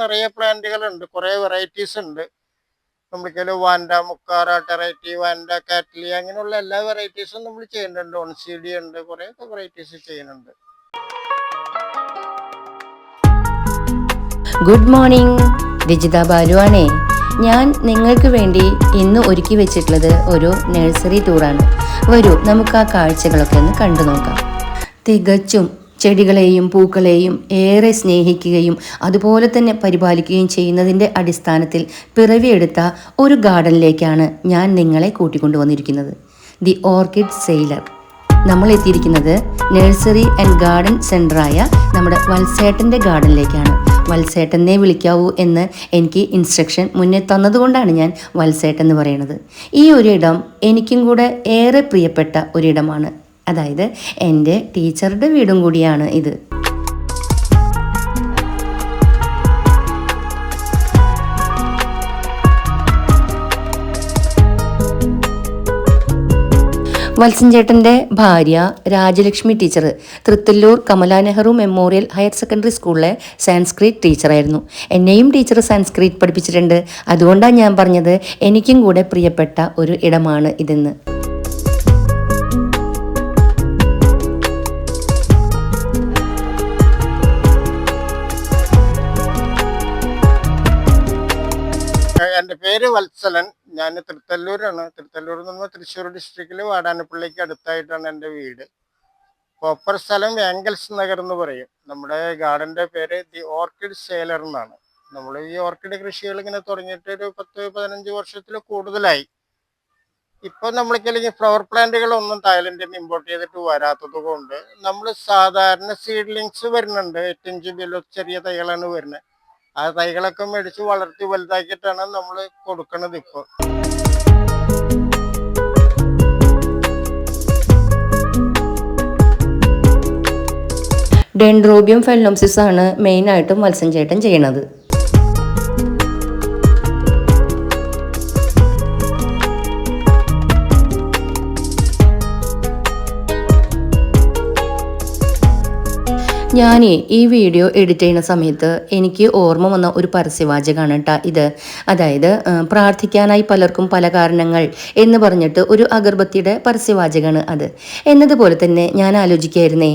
നിറയെ പ്ലാന്റുകളുണ്ട്. കുറേ വെറൈറ്റീസ് ഉണ്ട്. നമ്മൾക്കതിൽ വാൻഡ മുക്കാറ ടെറൈറ്റി വാൻഡ കാറ്റ്ലി അങ്ങനെയുള്ള എല്ലാ വെറൈറ്റീസും നമ്മൾ ചെയ്യുന്നുണ്ട്. ഒൺസിഡി ഉണ്ട്. കുറേ വെറൈറ്റീസ് ചെയ്യുന്നുണ്ട്. ഗുഡ് മോർണിംഗ് രജിത ബാലുവാണേ. ഞാൻ നിങ്ങൾക്ക് വേണ്ടി ഇന്ന് ഒരുക്കി വെച്ചിട്ടുള്ളത് ഒരു നഴ്സറി ടൂറാണ് വരൂ നമുക്ക് ആ കാഴ്ചകളൊക്കെ ഒന്ന് കണ്ടു നോക്കാം തികച്ചും ചെടികളെയും പൂക്കളെയും ഏറെ സ്നേഹിക്കുകയും അതുപോലെ തന്നെ പരിപാലിക്കുകയും ചെയ്യുന്നതിന്റെ അടിസ്ഥാനത്തിൽ പിറവിയെടുത്ത ഒരു ഗാർഡനിലേക്കാണ് ഞാൻ നിങ്ങളെ കൂട്ടിക്കൊണ്ടുവന്നിരിക്കുന്നത് ദി ഓർക്കിഡ് സെയിലർ. നമ്മൾ എത്തിയിരിക്കുന്നത് നഴ്സറി ആൻഡ് ഗാർഡൻ സെന്ററായ നമ്മുടെ വത്സേട്ടന്റെ ഗാർഡനിലേക്കാണ്. വത്സേട്ടനെ വിളിക്കാവൂ എന്ന് എനിക്ക് ഇൻസ്ട്രക്ഷൻ മുന്നേ തന്നതുകൊണ്ടാണ് ഞാൻ വത്സേട്ടൻ എന്ന് പറയുന്നത്. ഈ ഒരിടം എനിക്കും കൂടെ ഏറെ പ്രിയപ്പെട്ട ഒരിടമാണ് അതായത് എന്റെ ടീച്ചറുടെ വീടും കൂടിയാണ് ഇത്. വത്സഞ്ചേട്ടന്റെ ഭാര്യ Rajalakshmi teacher Thrithallur Kamala Nehru memorial higher secondary സ്കൂളിലെ സാൻസ്ക്രിറ്റ് ടീച്ചറായിരുന്നു. എന്നെയും ടീച്ചർ സാൻസ്ക്രിറ്റ് പഠിപ്പിച്ചിട്ടുണ്ട്. അതുകൊണ്ടാണ് ഞാൻ പറഞ്ഞത് എനിക്കും കൂടെ പ്രിയപ്പെട്ട ഒരു ഇടമാണ് ഇതെന്ന്. എന്റെ പേര് വത്സലൻ. ഞാൻ തൃത്തല്ലൂരാണ്. തൃത്തല്ലൂർ നിന്ന് തൃശ്ശൂർ ഡിസ്ട്രിക്റ്റിൽ വാടാനപ്പള്ളിക്ക് അടുത്തായിട്ടാണ് എന്റെ വീട്. പ്രോപ്പർ സ്ഥലം വേങ്കൽസ് നഗർ എന്ന് പറയും. നമ്മുടെ ഗാർഡന്റെ പേര് ദി ഓർക്കിഡ് സേലർ എന്നാണ്. നമ്മൾ ഈ ഓർക്കിഡ് കൃഷികൾ ഇങ്ങനെ തുടങ്ങിയിട്ട് ഒരു പത്ത് പതിനഞ്ച് വർഷത്തിൽ കൂടുതലായി. ഇപ്പൊ നമ്മൾക്കല്ലെങ്കിൽ ഫ്ലവർ പ്ലാന്റുകളൊന്നും തായ്ലൻഡിൽ നിന്ന് ഇമ്പോർട്ട് ചെയ്തിട്ട് വരാത്തത് കൊണ്ട് നമ്മൾ സാധാരണ സീഡ്ലിങ്സ് വരുന്നുണ്ട്. എട്ടിഞ്ച് ബിലോ ചെറിയ തൈകളാണ് വരുന്നത്. ആ തൈകളൊക്കെ മേടിച്ച് വളർത്തി വലുതാക്കിയിട്ടാണ് നമ്മൾ കൊടുക്കുന്നത് ഇപ്പോൾ ഡെൻഡ്രോബിയം ഫെല്ലോംസിസ് ആണ് മെയിനായിട്ടും മത്സ്യം ചേട്ടൻ ചെയ്യണത്. ഞാൻ ഈ വീഡിയോ എഡിറ്റ് ചെയ്യുന്ന സമയത്ത് എനിക്ക് ഓർമ്മ വന്ന ഒരു പരസ്യവാചകമാണ് കേട്ടോ ഇത്. അതായത് പ്രാർത്ഥിക്കാനായി പലർക്കും പല കാരണങ്ങൾ എന്ന് പറഞ്ഞിട്ട് ഒരു അഗർബത്തിയുടെ പരസ്യവാചകമാണ് അത്. എന്നതുപോലെ തന്നെ ഞാൻ ആലോചിക്കായിരുന്നേ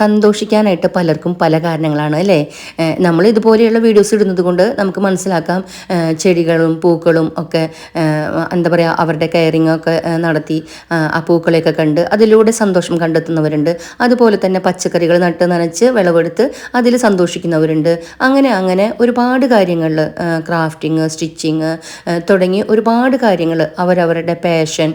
സന്തോഷിക്കാനായിട്ട് പലർക്കും പല കാരണങ്ങളാണ് അല്ലേ? നമ്മൾ ഇതുപോലെയുള്ള വീഡിയോസ് ഇടുന്നത് കൊണ്ട് നമുക്ക് മനസ്സിലാക്കാം ചെടികളും പൂക്കളും ഒക്കെ എന്താ പറയുക അവരുടെ കെയറിങ് ഒക്കെ നടത്തി ആ പൂക്കളെയൊക്കെ കണ്ട് അതിലൂടെ സന്തോഷം കണ്ടെത്തുന്നവരുണ്ട്. അതുപോലെ തന്നെ പച്ചക്കറികൾ നട്ട് നനച്ച് വിളവെടുത്ത് അതിൽ സന്തോഷിക്കുന്നവരുണ്ട്. അങ്ങനെ അങ്ങനെ ഒരുപാട് കാര്യങ്ങളിൽ ക്രാഫ്റ്റിങ് സ്റ്റിച്ചിങ് തുടങ്ങി ഒരുപാട് കാര്യങ്ങൾ അവരവരുടെ പാഷൻ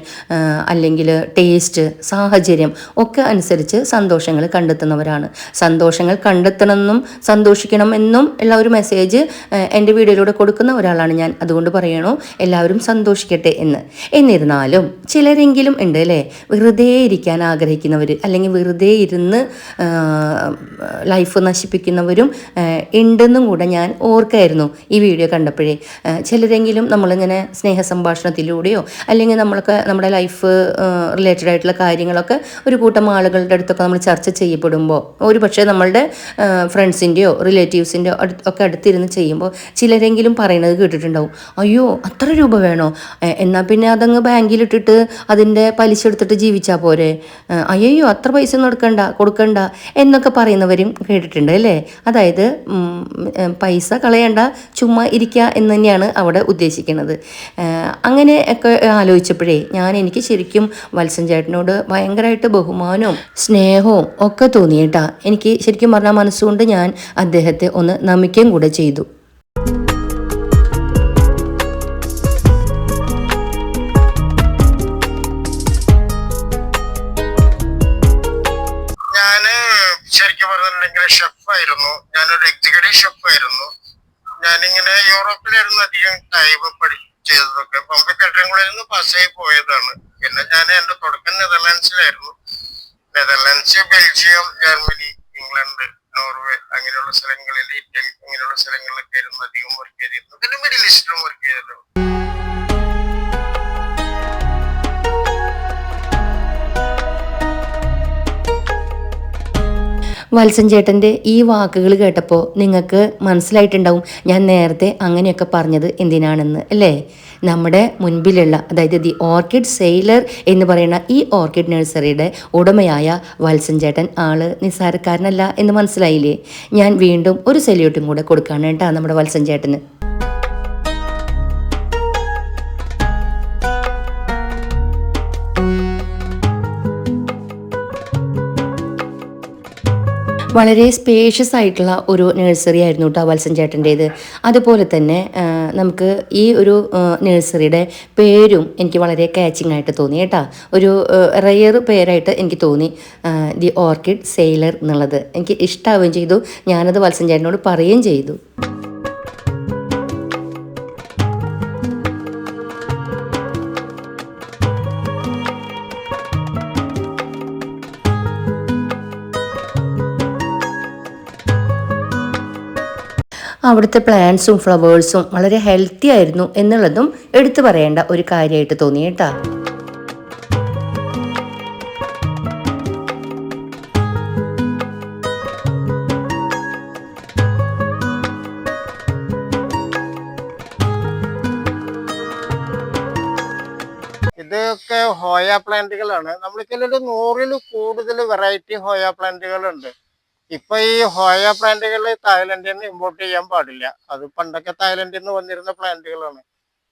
അല്ലെങ്കിൽ ടേസ്റ്റ് സാഹചര്യം ഒക്കെ അനുസരിച്ച് സന്തോഷങ്ങൾ കണ്ടെത്തുന്നവരാണ്. സന്തോഷങ്ങൾ കണ്ടെത്തണമെന്നും സന്തോഷിക്കണം എന്നും ഉള്ള ഒരു മെസ്സേജ് എന്റെ വീഡിയോയിലൂടെ കൊടുക്കുന്ന ഒരാളാണ് ഞാൻ. അതുകൊണ്ട് പറയണോ എല്ലാവരും സന്തോഷിക്കട്ടെ എന്ന്. എന്നിരുന്നാലും ചിലരെങ്കിലും ഉണ്ട് അല്ലേ? വെറുതെ ഇരിക്കാൻ ആഗ്രഹിക്കുന്നവർ അല്ലെങ്കിൽ വെറുതെ ഇരുന്ന് ലൈഫ് നശിപ്പിക്കുന്നവരും ഉണ്ടെന്നും കൂടെ ഞാൻ ഓർക്കായിരുന്നു ഈ വീഡിയോ കണ്ടപ്പോഴേ. ചിലരെങ്കിലും നമ്മളിങ്ങനെ സ്നേഹ സംഭാഷണത്തിലൂടെയോ അല്ലെങ്കിൽ നമ്മളൊക്കെ നമ്മുടെ ലൈഫ് റിലേറ്റഡ് ആയിട്ടുള്ള കാര്യങ്ങളൊക്കെ ഒരു കൂട്ടം ആളുകളുടെ അടുത്തൊക്കെ നമ്മൾ ചർച്ച ചെയ്യപ്പെടുമ്പോൾ ഒരു പക്ഷേ നമ്മളുടെ ഫ്രണ്ട്സിന്റെയോ റിലേറ്റീവ്സിന്റെയോ ഒക്കെ അടുത്തിരുന്ന് ചെയ്യുമ്പോൾ ചിലരെങ്കിലും പറയുന്നത് കേട്ടിട്ടുണ്ടാവും അയ്യോ അത്ര രൂപ വേണോ? എന്നാൽ പിന്നെ അതങ്ങ് ബാങ്കിലിട്ടിട്ട് അതിന്റെ പലിശ എടുത്തിട്ട് ജീവിച്ചാൽ പോരെ? അയ്യോ അത്ര പൈസ ഒന്നും എടുക്കണ്ട കൊടുക്കണ്ട എന്നൊക്കെ പറയുന്നവരും കേട്ടിട്ടുണ്ട് അല്ലേ? അതായത് പൈസ കളയണ്ട ചുമ്മാ ഇരിക്കുക എന്ന് തന്നെയാണ് അവിടെ ഉദ്ദേശിക്കുന്നത്. അങ്ങനെ ഒക്കെ ആലോചിച്ചപ്പോഴേ ഞാൻ എനിക്ക് ശരിക്കും വത്സൻ ചേട്ടനോട് ഭയങ്കരമായിട്ട് ബഹുമാനവും സ്നേഹവും ഒക്കെ തോന്നിയിട്ടാ. എനിക്ക് ശരിക്കും പറഞ്ഞാൽ മനസ്സുകൊണ്ട് ഞാൻ അദ്ദേഹത്തെ ഒന്ന് നമിക്കുകയും കൂടെ ചെയ്തു. ഞാനൊരു എക്സിക്യൂട്ടീവ് ഷെഫ് ആയിരുന്നു. ഞാനിങ്ങനെ യൂറോപ്പിലായിരുന്നു അധികം ടൈം പഠി ചെയ്തതൊക്കെ. ബോംബെ കാറ്ററിംഗിൽ നിന്ന് പാസ്സായി പോയതാണ്. പിന്നെ ഞാൻ എന്റെ തുടക്കം നെതർലാൻഡ്സിലായിരുന്നു. Netherlands Belgium Germany England Norway അങ്ങനെയുള്ള സ്ഥലങ്ങളിൽ ഇറ്റലി അങ്ങനെയുള്ള സ്ഥലങ്ങളിലൊക്കെ ആയിരുന്നു അധികം വർക്ക് വത്സൻ ചേട്ടന്റെ ഈ വാക്കുകൾ കേട്ടപ്പോൾ നിങ്ങൾക്ക് മനസ്സിലായിട്ടുണ്ടാവും ഞാൻ നേരത്തെ അങ്ങനെയൊക്കെ പറഞ്ഞത് എന്തിനാണെന്ന് അല്ലേ? നമ്മുടെ മുൻപിലുള്ള അതായത് ദി ഓർക്കിഡ് സെയിലർ എന്ന് പറയുന്ന ഈ ഓർക്കിഡ് നഴ്സറിയുടെ ഉടമയായ വത്സൻ ചേട്ടൻ ആൾ നിസ്സാരക്കാരനല്ല എന്ന് മനസ്സിലായില്ലേ? ഞാൻ വീണ്ടും ഒരു സെല്യൂട്ടും കൂടെ കൊടുക്കാനായിട്ടാണ് നമ്മുടെ വത്സൻ ചേട്ടന് വളരെ സ്പേഷ്യസ് ആയിട്ടുള്ള ഒരു നഴ്സറി ആയിരുന്നു കേട്ടോ വത്സൻ ചേട്ടന്റേത് അതുപോലെ തന്നെ നമുക്ക് ഈ ഒരു നഴ്സറിയുടെ പേരും എനിക്ക് വളരെ കാച്ചിങ് ആയിട്ട് തോന്നി കേട്ടോ. ഒരു റയർ പേരായിട്ട് എനിക്ക് തോന്നി. ദി ഓർക്കിഡ് സെയിലർ എന്നുള്ളത്. എനിക്ക് ഇഷ്ടമാവുകയും ചെയ്തു. ഞാനത് വത്സൻ ചേട്ടനോട് പറയുകയും ചെയ്തു. അവിടുത്തെ പ്ലാന്റ്സും ഫ്ലവേഴ്സും വളരെ ഹെൽത്തി ആയിരുന്നു എന്നുള്ളതും എടുത്തു പറയേണ്ട ഒരു കാര്യമായിട്ട് തോന്നി കേട്ടോ. ഇതൊക്കെ ഹോയ പ്ലാന്റുകളാണ് നമ്മൾക്കൊരു നൂറിൽ കൂടുതൽ വെറൈറ്റി ഹോയ പ്ലാന്റുകളുണ്ട് ഇപ്പൊ ഈ ഹോയ പ്ലാന്റുകൾ തായ്ലൻഡിൽ നിന്ന് ഇമ്പോർട്ട് ചെയ്യാൻ പാടില്ല. അത് പണ്ടൊക്കെ തായ്ലൻഡിൽ നിന്ന് വന്നിരുന്ന പ്ലാന്റുകളാണ്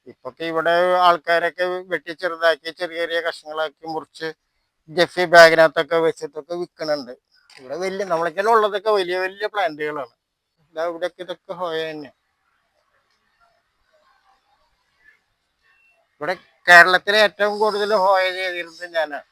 ഇപ്പൊക്കെ ഇവിടെ ആൾക്കാരൊക്കെ വെട്ടി ചെറുതാക്കി ചെറിയ ചെറിയ കഷ്ണങ്ങളാക്കി മുറിച്ച് ജെഫി ബാഗിനകത്തൊക്കെ വെച്ചിട്ടൊക്കെ വിൽക്കുന്നുണ്ട് ഇവിടെ വലിയ നമ്മളൊക്കെ ഉള്ളതൊക്കെ വലിയ വലിയ പ്ലാന്റുകളാണ് ഇതാ ഇവിടെയൊക്കെ ഇതൊക്കെ ഹോയ തന്നെ ഇവിടെ കേരളത്തിലെ ഏറ്റവും കൂടുതൽ ഹോയ ചെയ്തിരുന്നത് ഞാനാണ്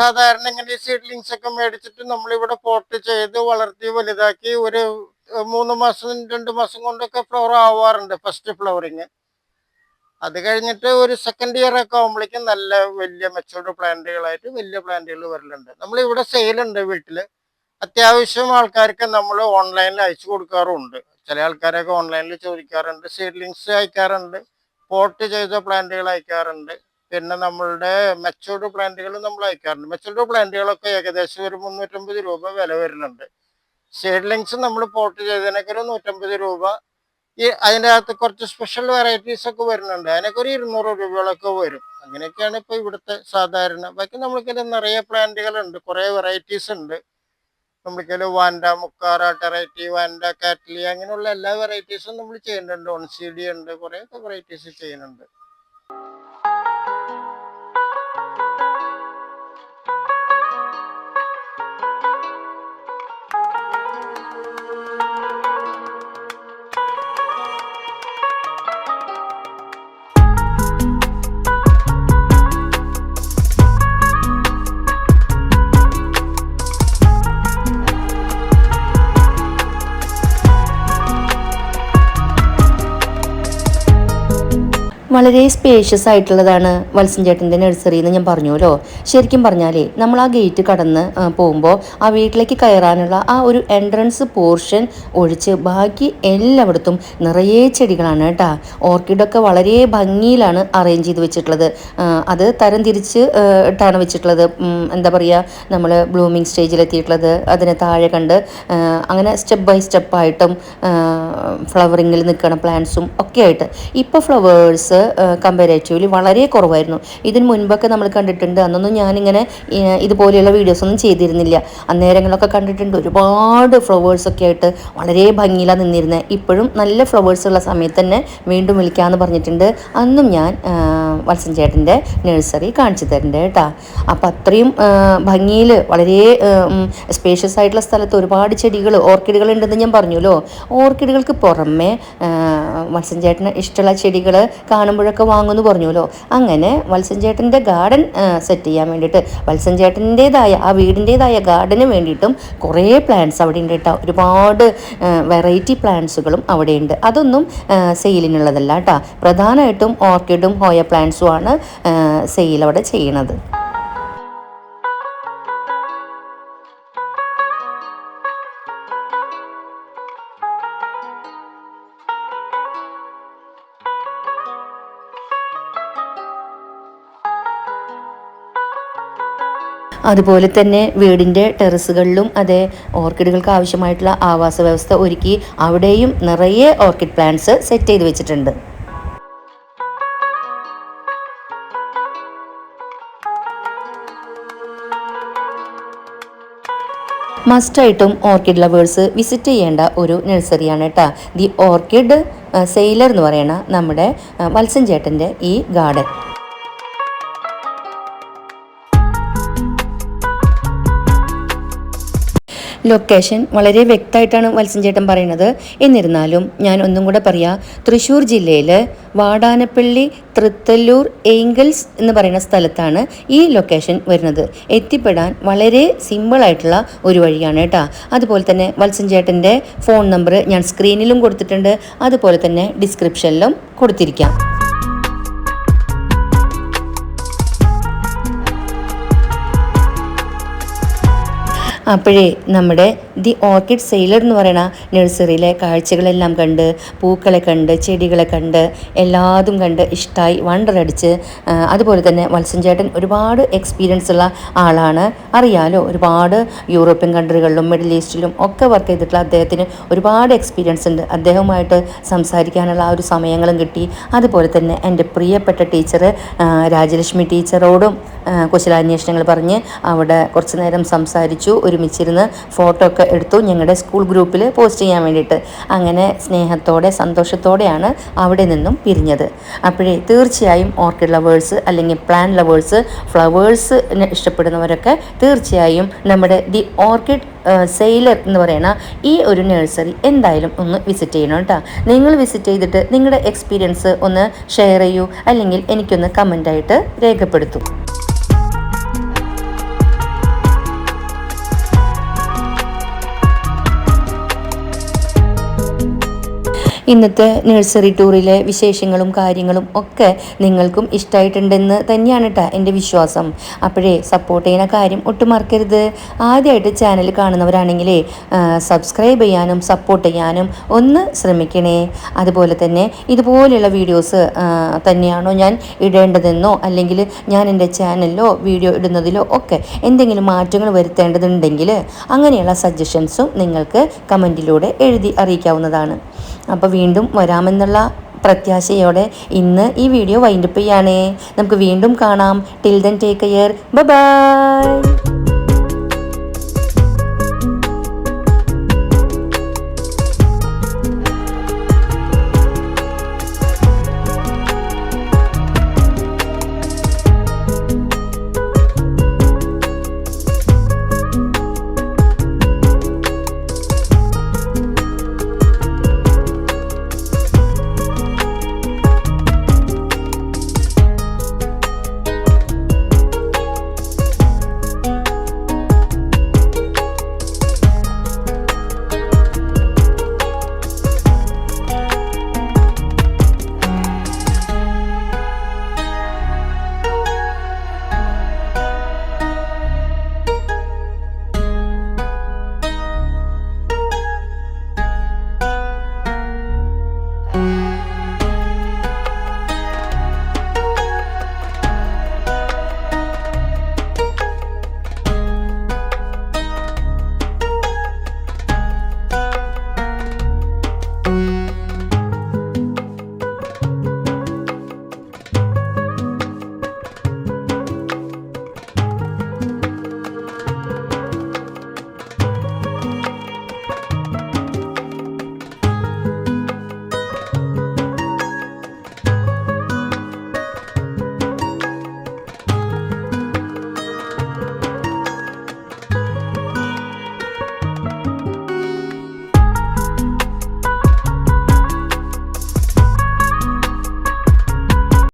സാധാരണ ഇങ്ങനെ സീഡ്ലിങ്സ് ഒക്കെ മേടിച്ചിട്ട് നമ്മൾ ഇവിടെ പോട്ട് ചെയ്ത് വളർത്തി വലുതാക്കി ഒരു മൂന്ന് മാസം രണ്ട് മാസം കൊണ്ടൊക്കെ ഫ്ലവർ ആവാറുണ്ട് ഫസ്റ്റ് ഫ്ലവറിങ് അത് കഴിഞ്ഞിട്ട് ഒരു സെക്കൻഡ് ഇയർ ഒക്കെ ആകുമ്പോഴേക്കും നല്ല വലിയ മെച്ചൂർഡ് പ്ലാന്റുകളായിട്ട് വലിയ പ്ലാന്റുകൾ വരലുണ്ട്. നമ്മൾ ഇവിടെ സെയിലുണ്ട് വീട്ടിൽ അത്യാവശ്യം ആൾക്കാർക്ക് നമ്മൾ ഓൺലൈനിൽ അയച്ചു കൊടുക്കാറുമുണ്ട്. ചില ആൾക്കാരൊക്കെ ഓൺലൈനിൽ ചോദിക്കാറുണ്ട് സീഡ്ലിങ്സ് അയക്കാറുണ്ട് പോട്ട് ചെയ്ത പ്ലാന്റുകൾ അയക്കാറുണ്ട്. പിന്നെ നമ്മളുടെ മെച്ചൂർഡ് പ്ലാന്റുകൾ നമ്മൾ അയക്കാറുണ്ട്. മെച്ചൂർഡ് പ്ലാന്റുകളൊക്കെ ഏകദേശം ഒരു മുന്നൂറ്റമ്പത് രൂപ വില വരുന്നുണ്ട്. സീഡ്ലിങ്സ് നമ്മൾ പോട്ട് ചെയ്തതിനൊക്കെ ഒരു നൂറ്റമ്പത് രൂപ. ഈ അതിന്റെ അകത്ത് കുറച്ച് സ്പെഷ്യൽ വെറൈറ്റീസ് ഒക്കെ വരുന്നുണ്ട്. അതിനൊക്കെ ഒരു ഇരുന്നൂറ് രൂപകളൊക്കെ വരും. അങ്ങനെയൊക്കെയാണ് ഇപ്പോൾ ഇവിടുത്തെ സാധാരണ. ബാക്കി നമ്മൾക്കിത് നിറയെ പ്ലാന്റുകളുണ്ട് കുറേ വെറൈറ്റീസ് ഉണ്ട്. നമ്മൾക്കതിൽ വാൻഡ മുക്കാറ ടെറൈറ്റി വാൻഡ കാറ്റ്ലി അങ്ങനെയുള്ള എല്ലാ വെറൈറ്റീസും നമ്മൾ ചെയ്യുന്നുണ്ട്. ഒൺസീഡി ഉണ്ട്. കുറേ വെറൈറ്റീസ് ചെയ്യുന്നുണ്ട്. വളരെ സ്പേഷ്യസ് ആയിട്ടുള്ളതാണ് വത്സൻ ചേട്ടന്റെ നഴ്സറി എന്ന് ഞാൻ പറഞ്ഞുല്ലോ ശരിക്കും പറഞ്ഞാലേ നമ്മൾ ആ ഗേറ്റ് കടന്ന് പോകുമ്പോൾ ആ വീട്ടിലേക്ക് കയറാനുള്ള ആ ഒരു എൻട്രൻസ് പോർഷൻ ഒഴിച്ച് ബാക്കി എല്ലായിടത്തും നിറയെ ചെടികളാണ് കേട്ടോ. ഓർക്കിഡൊക്കെ വളരെ ഭംഗിയിലാണ് അറേഞ്ച് ചെയ്ത് വെച്ചിട്ടുള്ളത്. അത് തരം തിരിച്ച് ഇട്ടാണ് വെച്ചിട്ടുള്ളത്. എന്താ പറയുക നമ്മൾ ബ്ലൂമിങ് സ്റ്റേജിലെത്തിയിട്ടുള്ളത് അതിനെ താഴെ കണ്ട് അങ്ങനെ സ്റ്റെപ്പ് ബൈ സ്റ്റെപ്പായിട്ടും ഫ്ലവറിങ്ങിൽ നിൽക്കുന്ന പ്ലാന്റ്സും ഒക്കെ ആയിട്ട്. ഇപ്പോൾ ഫ്ലവേഴ്സ് കമ്പാരേറ്റീവ്ലി വളരെ കുറവായിരുന്നു. ഇതിന് മുൻപൊക്കെ നമ്മൾ കണ്ടിട്ടുണ്ട് അന്നൊന്നും ഞാനിങ്ങനെ ഇതുപോലെയുള്ള വീഡിയോസൊന്നും ചെയ്തിരുന്നില്ല. അന്നേരങ്ങളൊക്കെ കണ്ടിട്ടുണ്ട് ഒരുപാട് ഫ്ലവേഴ്സൊക്കെ ആയിട്ട് വളരെ ഭംഗിയിലാണ് നിന്നിരുന്നത് ഇപ്പോഴും നല്ല ഫ്ലവേഴ്സ് ഉള്ള സമയത്ത് തന്നെ വീണ്ടും വിളിക്കാമെന്ന് പറഞ്ഞിട്ടുണ്ട്. അന്നും ഞാൻ വത്സൻ ചേട്ടന്റെ നഴ്സറി കാണിച്ചു തരണ്ടേ കേട്ടോ. അപ്പം അത്രയും ഭംഗിയിൽ വളരെ സ്പേഷ്യസ് ആയിട്ടുള്ള സ്ഥലത്ത് ഒരുപാട് ചെടികൾ ഓർക്കിഡുകൾ ഉണ്ടെന്ന് ഞാൻ പറഞ്ഞല്ലോ. ഓർക്കിഡുകൾക്ക് പുറമെ വത്സൻ ചേട്ടന് ഇഷ്ടമുള്ള ചെടികൾ കാണുമ്പോഴൊക്കെ വാങ്ങുമെന്ന് പറഞ്ഞല്ലോ അങ്ങനെ വത്സൻ ചേട്ടന്റെ ഗാർഡൻ സെറ്റ് ചെയ്യാൻ വേണ്ടിയിട്ട് വത്സൻ ചേട്ടന്റേതായ ആ വീടിന്റേതായ ഗാർഡന് വേണ്ടിയിട്ടും കുറേ പ്ലാന്റ്സ് അവിടെ ഉണ്ട് കേട്ടോ. ഒരുപാട് വെറൈറ്റി പ്ലാന്റ്സുകളും അവിടെയുണ്ട്. അതൊന്നും സെയിലിനുള്ളതല്ല കേട്ടോ. പ്രധാനമായിട്ടും ഓർക്കിഡും ഹോയ പ്ലാന്റ്സും ആണ് സെയിൽ അവിടെ ചെയ്യണത്. അതുപോലെ തന്നെ വീടിന്റെ ടെറസുകളിലും അതെ ഓർക്കിഡുകൾക്ക് ആവശ്യമായിട്ടുള്ള ആവാസ വ്യവസ്ഥ ഒരുക്കി അവിടെയും നിറയെ ഓർക്കിഡ് പ്ലാന്റ്സ് സെറ്റ് ചെയ്ത് വെച്ചിട്ടുണ്ട്. മസ്റ്റായിട്ടും ഓർക്കിഡ് ലവേഴ്സ് വിസിറ്റ് ചെയ്യേണ്ട ഒരു നഴ്സറിയാണ് കേട്ടോ ദി ഓർക്കിഡ് സെയിലർ എന്ന് പറയുന്ന നമ്മുടെ വത്സൻ ചേട്ടന്റെ ഈ ഗാർഡൻ. ലൊക്കേഷൻ വളരെ വ്യക്തമായിട്ടാണ് ചേട്ടൻ പറയുന്നത്. എന്നിരുന്നാലും ഞാൻ ഒന്നും കൂടെ പറയാം തൃശ്ശൂർ ജില്ലയിൽ വാടാനപ്പള്ളി തൃത്തല്ലൂർ ഏങ്കൽസ് എന്ന് പറയുന്ന സ്ഥലത്താണ് ഈ ലൊക്കേഷൻ വരുന്നത്. എത്തിപ്പെടാൻ വളരെ സിമ്പിളായിട്ടുള്ള ഒരു വഴിയാണ് കേട്ടോ. അതുപോലെ തന്നെ വത്സഞ്ചേട്ടന്റെ ഫോൺ നമ്പർ ഞാൻ സ്ക്രീനിലും കൊടുത്തിട്ടുണ്ട്. അതുപോലെ തന്നെ ഡിസ്ക്രിപ്ഷനിലും കൊടുത്തിരിക്കാം. അപ്പോഴേ നമ്മുടെ ദി ഓർക്കിഡ് സെയിലർ എന്ന് പറയുന്ന നഴ്സറിയിലെ കാഴ്ചകളെല്ലാം കണ്ട് പൂക്കളെ കണ്ട് ചെടികളെ കണ്ട് എല്ലാതും കണ്ട് ഇഷ്ടമായി വണ്ടറടിച്ച് അതുപോലെ തന്നെ വത്സൻ ചേട്ടൻ ഒരുപാട് എക്സ്പീരിയൻസ് ഉള്ള ആളാണ്. അറിയാലോ ഒരുപാട് യൂറോപ്യൻ കൺട്രികളിലും മിഡിൽ ഈസ്റ്റിലും ഒക്കെ വർക്ക് ചെയ്തിട്ടുള്ള അദ്ദേഹത്തിന് ഒരുപാട് എക്സ്പീരിയൻസ് ഉണ്ട്. അദ്ദേഹവുമായിട്ട് സംസാരിക്കാനുള്ള ആ ഒരു സമയങ്ങളും കിട്ടി. അതുപോലെ തന്നെ എന്റെ പ്രിയപ്പെട്ട ടീച്ചർ രാജലക്ഷ്മി ടീച്ചറോടും കുശലാന്വേഷണങ്ങൾ പറഞ്ഞ് അവിടെ കുറച്ച് നേരം സംസാരിച്ചു ഒരുമിച്ചിരുന്ന് ഫോട്ടോ ഒക്കെ എടുത്തു ഞങ്ങളുടെ സ്കൂൾ ഗ്രൂപ്പിൽ പോസ്റ്റ് ചെയ്യാൻ വേണ്ടിയിട്ട്. അങ്ങനെ സ്നേഹത്തോടെ സന്തോഷത്തോടെയാണ് അവിടെ നിന്നും പിരിഞ്ഞത്. അപ്പോഴേ തീർച്ചയായും ഓർക്കിഡ് ലവേഴ്സ് അല്ലെങ്കിൽ പ്ലാൻ ലവേഴ്സ് ഫ്ലവേഴ്സ് ഇഷ്ടപ്പെടുന്നവരൊക്കെ തീർച്ചയായും നമ്മുടെ ദി ഓർക്കിഡ് സെയിലർ എന്ന് പറയുന്ന ഈ ഒരു നഴ്സറി എന്തായാലും ഒന്ന് വിസിറ്റ് ചെയ്യണം കേട്ടോ. നിങ്ങൾ വിസിറ്റ് ചെയ്തിട്ട് നിങ്ങളുടെ എക്സ്പീരിയൻസ് ഒന്ന് ഷെയർ ചെയ്യൂ അല്ലെങ്കിൽ എനിക്കൊന്ന് കമന്റായിട്ട് രേഖപ്പെടുത്തൂ. ഇന്നത്തെ നഴ്സറി ടൂറിലെ വിശേഷങ്ങളും കാര്യങ്ങളും ഒക്കെ നിങ്ങൾക്കും ഇഷ്ടമായിട്ടുണ്ടെന്ന് തന്നെയാണ് കേട്ടോ എന്റെ വിശ്വാസം. അപ്പോഴേ സപ്പോർട്ട് ചെയ്യുന്ന കാര്യം ഒട്ടും മറക്കരുത്. ആദ്യമായിട്ട് ചാനൽ കാണുന്നവരാണെങ്കിൽ സബ്സ്ക്രൈബ് ചെയ്യാനും സപ്പോർട്ട് ചെയ്യാനും ഒന്ന് ശ്രമിക്കണേ. അതുപോലെ തന്നെ ഇതുപോലെയുള്ള വീഡിയോസ് തന്നെയാണോ ഞാൻ ഇടേണ്ടതെന്നോ അല്ലെങ്കിൽ ഞാൻ എന്റെ ചാനലിലോ വീഡിയോ ഇടുന്നതിലോ ഒക്കെ എന്തെങ്കിലും മാറ്റങ്ങൾ വരുത്തേണ്ടതുണ്ടെങ്കിൽ അങ്ങനെയുള്ള സജഷൻസും നിങ്ങൾക്ക് കമന്റിലൂടെ എഴുതി അറിയിക്കാവുന്നതാണ്. അപ്പോൾ വീണ്ടും വരാമെന്നുള്ള പ്രത്യാശയോടെ ഇന്ന് ഈ വീഡിയോ വൈൻഡപ്പ് ചെയ്യാണ്. നമുക്ക് വീണ്ടും കാണാം. Till then take care bye